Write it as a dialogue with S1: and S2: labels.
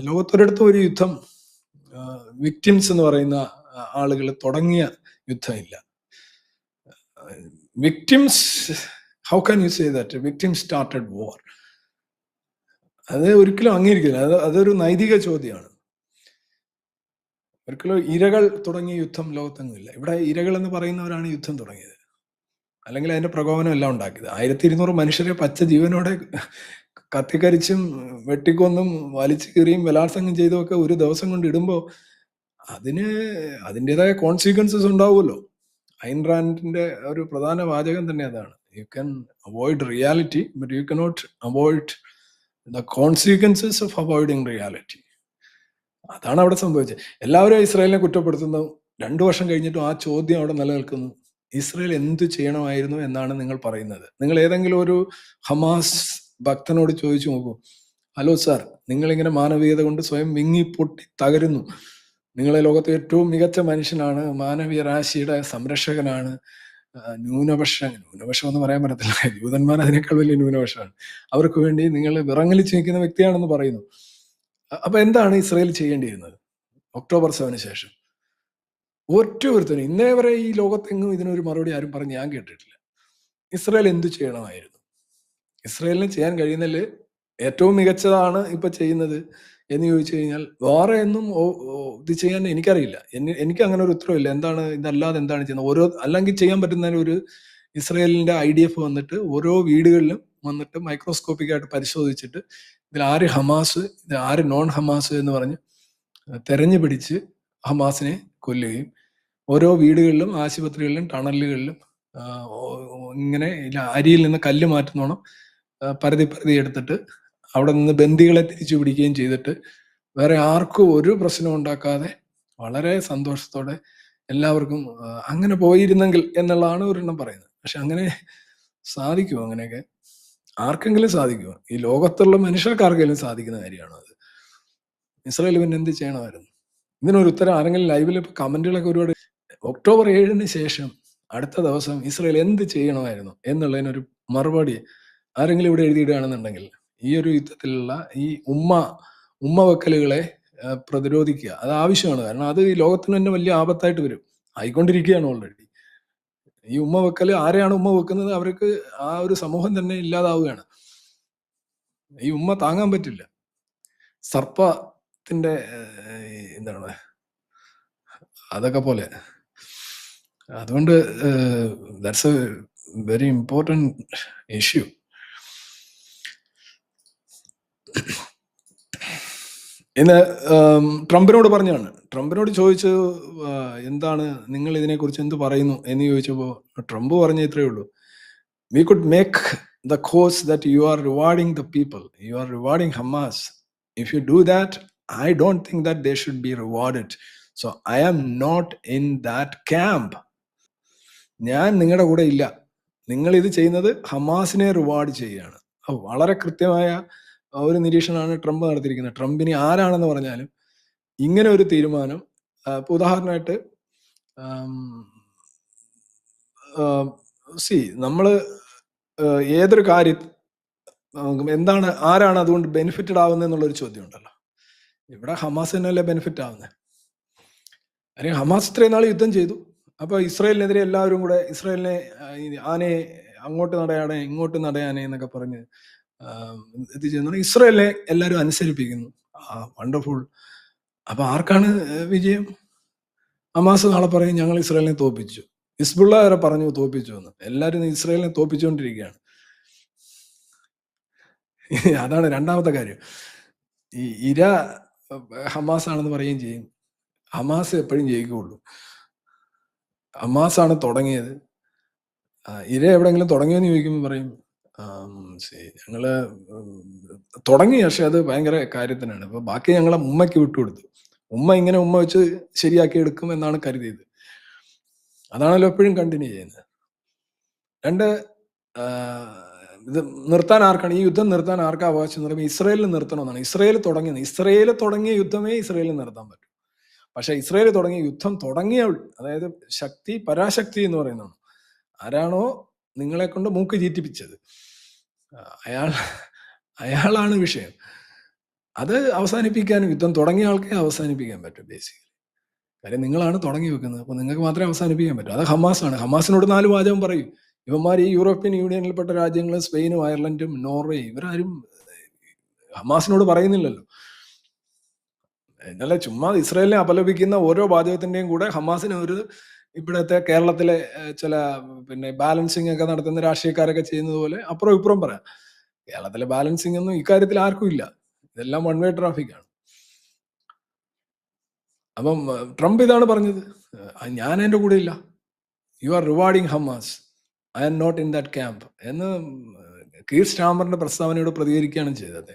S1: ലോകത്തൊരിടത്തും ഒരു യുദ്ധം വിക്ടിംസ് എന്ന് പറയുന്ന ആളുകൾ തുടങ്ങിയ യുദ്ധമില്ല. Victims how can you say that victim started war അത് ഒരിക്കലും അംഗീകരിക്കില്ല. അത് അതൊരു നൈതിക ചോദ്യമാണ്. ഒരിക്കലും ഇരകൾ തുടങ്ങിയ യുദ്ധം ലോകത്തൊന്നുമില്ല ഇവിടെ ഇരകൾ എന്ന് പറയുന്നവരാണ് യുദ്ധം തുടങ്ങിയത്. അല്ലെങ്കിൽ അതിന്റെ പ്രകോപനം എല്ലാം ഉണ്ടാക്കിയത്. ആയിരത്തി ഇരുന്നൂറ് മനുഷ്യരെ പച്ച ജീവനോടെ കത്തിക്കരിച്ചും വെട്ടിക്കൊന്നും വലിച്ചു കീറിയും ബലാത്സംഗം ചെയ്തും ഒക്കെ ഒരു ദിവസം കൊണ്ട് ഇടുമ്പോൾ അതിന് അതിന്റെതായ കോൺസിക്വൻസസ് ഉണ്ടാവുമല്ലോ. റാൻഡിന്റെ ഒരു പ്രധാന വാചകം തന്നെ അതാണ്. You can avoid reality but you cannot avoid the consequences of avoiding reality അതാണ് അവിടെ സംഭവിച്ചത്. എല്ലാവരും ഇസ്രായേലിനെ കുറ്റപ്പെടുത്തുന്നു. രണ്ടു വർഷം കഴിഞ്ഞിട്ടും ആ ചോദ്യം അവിടെ നിലനിൽക്കുന്നു. ഇസ്രായേൽ എന്തു ചെയ്യണമായിരുന്നു എന്നാണ് നിങ്ങൾ പറയുന്നത്. നിങ്ങൾ ഏതെങ്കിലും ഒരു ഹമാസ് ഭക്തനോട് ചോദിച്ചു നോക്കൂ ഹലോ സാർ നിങ്ങളിങ്ങനെ മാനവീയത കൊണ്ട് സ്വയം വിങ്ങി പൊട്ടി തകരുന്നു. നിങ്ങളെ ലോകത്തെ ഏറ്റവും മികച്ച മനുഷ്യനാണ് മാനവീയ രാശിയുടെ സംരക്ഷകനാണ് ന്യൂനപക്ഷ. ന്യൂനപക്ഷം എന്ന് പറയാൻ പറ്റത്തില്ല. ജൂതന്മാർ അതിനേക്കാൾ വലിയ ന്യൂനപക്ഷമാണ്. അവർക്ക് വേണ്ടി നിങ്ങൾ വിറങ്ങലിച്ച് നിൽക്കുന്ന വ്യക്തിയാണെന്ന് പറയുന്നു. അപ്പൊ എന്താണ് ഇസ്രയേൽ ചെയ്യേണ്ടിയിരുന്നത്? ഒക്ടോബർ സെവന് ശേഷം. ഒറ്റ ഇന്നേ വരെ ഈ ലോകത്തെങ്ങും ഇതിനൊരു മറുപടി ആരും പറഞ്ഞ് ഞാൻ കേട്ടിട്ടില്ല. ഇസ്രയേൽ എന്തു ചെയ്യണമായിരുന്നു? ഇസ്രയേലിന് ചെയ്യാൻ കഴിയുന്നതിൽ ഏറ്റവും മികച്ചതാണ് ഇപ്പൊ ചെയ്യുന്നത് എന്ന് ചോദിച്ചു കഴിഞ്ഞാൽ വേറെ ഒന്നും ഇത് ചെയ്യാൻ എനിക്കറിയില്ല. എനിക്ക് അങ്ങനെ ഒരു ഉത്തരവില്ല എന്താണ് ഇതല്ലാതെ എന്താണ് ചെയ്യുന്നത്? ഓരോ അല്ലെങ്കിൽ ചെയ്യാൻ പറ്റുന്ന ഒരു ഇസ്രയേലിന്റെ ഐ ഡി എഫ് വന്നിട്ട് ഓരോ വീടുകളിലും വന്നിട്ട് മൈക്രോസ്കോപ്പിക് ആയിട്ട് പരിശോധിച്ചിട്ട് ഇതിൽ ആര് ഹമാസ് ഇതിൽ ആര് നോൺ ഹമാസ് എന്ന് പറഞ്ഞ് തെരഞ്ഞു പിടിച്ച് ഹമാസിനെ കൊല്ലുകയും ഓരോ വീടുകളിലും ആശുപത്രികളിലും ടണലുകളിലും ഇങ്ങനെ അരിയിൽ നിന്ന് കല്ല് മാറ്റുന്നോണം പരതി പരതി എടുത്തിട്ട് അവിടെ നിന്ന് ബന്ദികളെ തിരിച്ചു പിടിക്കുകയും ചെയ്തിട്ട് വേറെ ആർക്കും ഒരു പ്രശ്നം ഉണ്ടാക്കാതെ വളരെ സന്തോഷത്തോടെ എല്ലാവർക്കും അങ്ങനെ പോയിരുന്നെങ്കിൽ എന്നുള്ളതാണ് ഒരെണ്ണം പറയുന്നത്. പക്ഷെ അങ്ങനെ സാധിക്കുമോ അങ്ങനെയൊക്കെ? ആർക്കെങ്കിലും സാധിക്കുമോ? ഈ ലോകത്തുള്ള മനുഷ്യർക്ക് ആർക്കെങ്കിലും സാധിക്കുന്ന കാര്യമാണോ അത്? ഇസ്രായേൽ പിന്നെ എന്ത് ചെയ്യണമായിരുന്നു? ഇതിനൊരു ഉത്തരം ആരെങ്കിലും ലൈവിൽ ഇപ്പോൾ കമന്റുകളൊക്കെ ഒരുപാട് ഒക്ടോബർ ഏഴിന് ശേഷം അടുത്ത ദിവസം ഇസ്രായേൽ എന്ത് ചെയ്യണമായിരുന്നു എന്നുള്ളതിനൊരു മറുപടി ആരെങ്കിലും ഇവിടെ എഴുതിയിടുകയാണെന്നുണ്ടെങ്കിൽ ഈ ഒരു യുദ്ധത്തിലുള്ള ഈ ഉമ്മ ഉമ്മ വെക്കലുകളെ പ്രതിരോധിക്കുക അത് ആവശ്യമാണ്. കാരണം അത് ഈ ലോകത്തിന് തന്നെ വലിയ ആപത്തായിട്ട് വരും. ആയിക്കൊണ്ടിരിക്കുകയാണ് ഓൾറെഡി ഈ ഉമ്മ വെക്കൽ ആരെയാണ് ഉമ്മ വെക്കുന്നത്? അവർക്ക് ആ ഒരു സമൂഹം തന്നെ ഇല്ലാതാവുകയാണ്. ഈ ഉമ്മ താങ്ങാൻ പറ്റില്ല. സർപ്പത്തിന്റെ എന്താണ്? അതൊക്കെ പോലെ. അതുകൊണ്ട് that's a very important issue ഇന്ന് ട്രംപിനോട് പറഞ്ഞാണ്. ട്രംപിനോട് ചോദിച്ചു എന്താണ് നിങ്ങൾ ഇതിനെക്കുറിച്ച് എന്ത് പറയുന്നു എന്ന് ചോദിച്ചപ്പോൾ ട്രംപ് പറഞ്ഞ ഇത്രയേ ഉള്ളൂ. We could make the case that you are rewarding the people you are rewarding Hamas if you do that I don't think that they should be rewarded so I am not in that camp ഞാൻ നിങ്ങളുടെ കൂടെ ഇല്ല. നിങ്ങൾ ഇത് ചെയ്യുന്നത് ഹമാസിനെ reward ചെയ്യുകയാണ്. വളരെ കൃത്യമായ ഒരു നിരീക്ഷണമാണ് ട്രംപ് നടത്തിയിരിക്കുന്നത്. ട്രംപിനി ആരാണെന്ന് പറഞ്ഞാലും ഇങ്ങനെ ഒരു തീരുമാനം ഉദാഹരണമായിട്ട് സി നമ്മൾ ഏതൊരു കാര്യം എന്താണ് ആരാണ് അതുകൊണ്ട് ബെനിഫിറ്റഡ് ആവുന്നത് എന്നുള്ളൊരു ചോദ്യം ഉണ്ടല്ലോ ഇവിടെ ഹമാസ് തന്നെയല്ലേ ബെനിഫിറ്റ് ആവുന്നത് അല്ലെങ്കിൽ ഹമാസ് ഇത്രയും നാൾ യുദ്ധം ചെയ്തു. അപ്പോൾ ഇസ്രായേലിനെതിരെ എല്ലാവരും കൂടെ ഇസ്രായേലിനെ ആനയെ അങ്ങോട്ട് നടയാണേ ഇങ്ങോട്ട് നടയാനേ എന്നൊക്കെ പറഞ്ഞ് ചെയ്യുന്നു? ഇസ്രയേലിനെ എല്ലാവരും അനുസരിപ്പിക്കുന്നു. ആ വണ്ടർഫുൾ അപ്പൊ ആർക്കാണ് വിജയം? അമാസ് നാളെ പറയും ഞങ്ങൾ ഇസ്രയേലിനെ തോപ്പിച്ചു. ഇസ്ബുള്ള വരെ പറഞ്ഞു തോപ്പിച്ചു എന്ന്. എല്ലാവരും ഇസ്രയേലിനെ തോപ്പിച്ചുകൊണ്ടിരിക്കുകയാണ്. അതാണ് രണ്ടാമത്തെ കാര്യം. ഈ ഇര ഹമാസ് ആണെന്ന് പറയുകയും ചെയ്യും. ഹമാസ് എപ്പോഴും ജയിക്കുകയുള്ളൂ. ഹമാസ് ആണ് തുടങ്ങിയത്. ഇര എവിടെങ്കിലും തുടങ്ങിയെന്ന് ചോദിക്കുമ്പോൾ പറയും ഞങ്ങൾ തുടങ്ങി പക്ഷെ അത് ഭയങ്കര കാര്യത്തിനാണ്. അപ്പൊ ബാക്കി ഞങ്ങളെ ഉമ്മയ്ക്ക് വിട്ടുകൊടുത്തു ഉമ്മ ഇങ്ങനെ ഉമ്മ വെച്ച് ശരിയാക്കി എടുക്കും എന്നാണ് കരുതിയത്. അതാണല്ലോ എപ്പോഴും കണ്ടിന്യൂ ചെയ്യുന്നത്. രണ്ട് ഇത് നിർത്താൻ ആർക്കാണ്? ഈ യുദ്ധം നിർത്താൻ ആർക്കാ അവകാശം എന്ന് പറയുമ്പോൾ ഇസ്രയേലിൽ നിർത്തണമെന്നാണ്. ഇസ്രയേൽ തുടങ്ങിയത് ഇസ്രയേൽ തുടങ്ങിയ യുദ്ധമേ ഇസ്രയേലിൽ നിർത്താൻ പറ്റും. പക്ഷെ ഇസ്രയേൽ തുടങ്ങിയ യുദ്ധം തുടങ്ങിയ അതായത് ശക്തി പരാശക്തി എന്ന് പറയുന്നതാണ്. ആരാണോ നിങ്ങളെ കൊണ്ട് മൂക്ക് ചീറ്റിപ്പിച്ചത്. അയാൾ അയാളാണ് വിഷയം. അത് അവസാനിപ്പിക്കാനും യുദ്ധം തുടങ്ങിയ ആൾക്കേ അവസാനിപ്പിക്കാൻ പറ്റും ബേസിക്കലി കാര്യം നിങ്ങളാണ് തുടങ്ങി വെക്കുന്നത് അപ്പോൾ നിങ്ങൾക്ക് മാത്രമേ അവസാനിപ്പിക്കാൻ പറ്റൂ. അത് ഹമാസാണ്. ഹമാസിനോട് നാല് വാചകം പറയും. ഇവന്മാർ ഈ യൂറോപ്യൻ യൂണിയനിൽപ്പെട്ട രാജ്യങ്ങൾ സ്പെയിനും അയർലൻഡും നോർവേ ഇവരാരും ഹമാസിനോട് പറയുന്നില്ലല്ലോ. എന്നല്ല ചുമ്മാ ഇസ്രയേലിനെ അപലപിക്കുന്ന ഓരോ വാചകത്തിന്റെയും കൂടെ ഹമാസിന് ഒരു ഇവിടത്തെ കേരളത്തിലെ ചില പിന്നെ ബാലൻസിങ് ഒക്കെ നടത്തുന്ന രാഷ്ട്രീയക്കാരൊക്കെ ചെയ്യുന്നത് പോലെ അപ്പുറം ഇപ്പുറം പറയാം. കേരളത്തിലെ ബാലൻസിങ് ഒന്നും ഇക്കാര്യത്തിൽ ആർക്കും ഇല്ല. ഇതെല്ലാം വൺ വേ ട്രാഫിക് ആണ്. അപ്പം ട്രംപ് ഇതാണ് പറഞ്ഞത്. ഞാൻ എന്റെ കൂടെ ഇല്ല. You are rewarding Hamas I am not in that camp എന്ന് കീർ സ്റ്റാമറിന്റെ പ്രസ്താവനയോട് പ്രതികരിക്കുകയാണ് ചെയ്തത്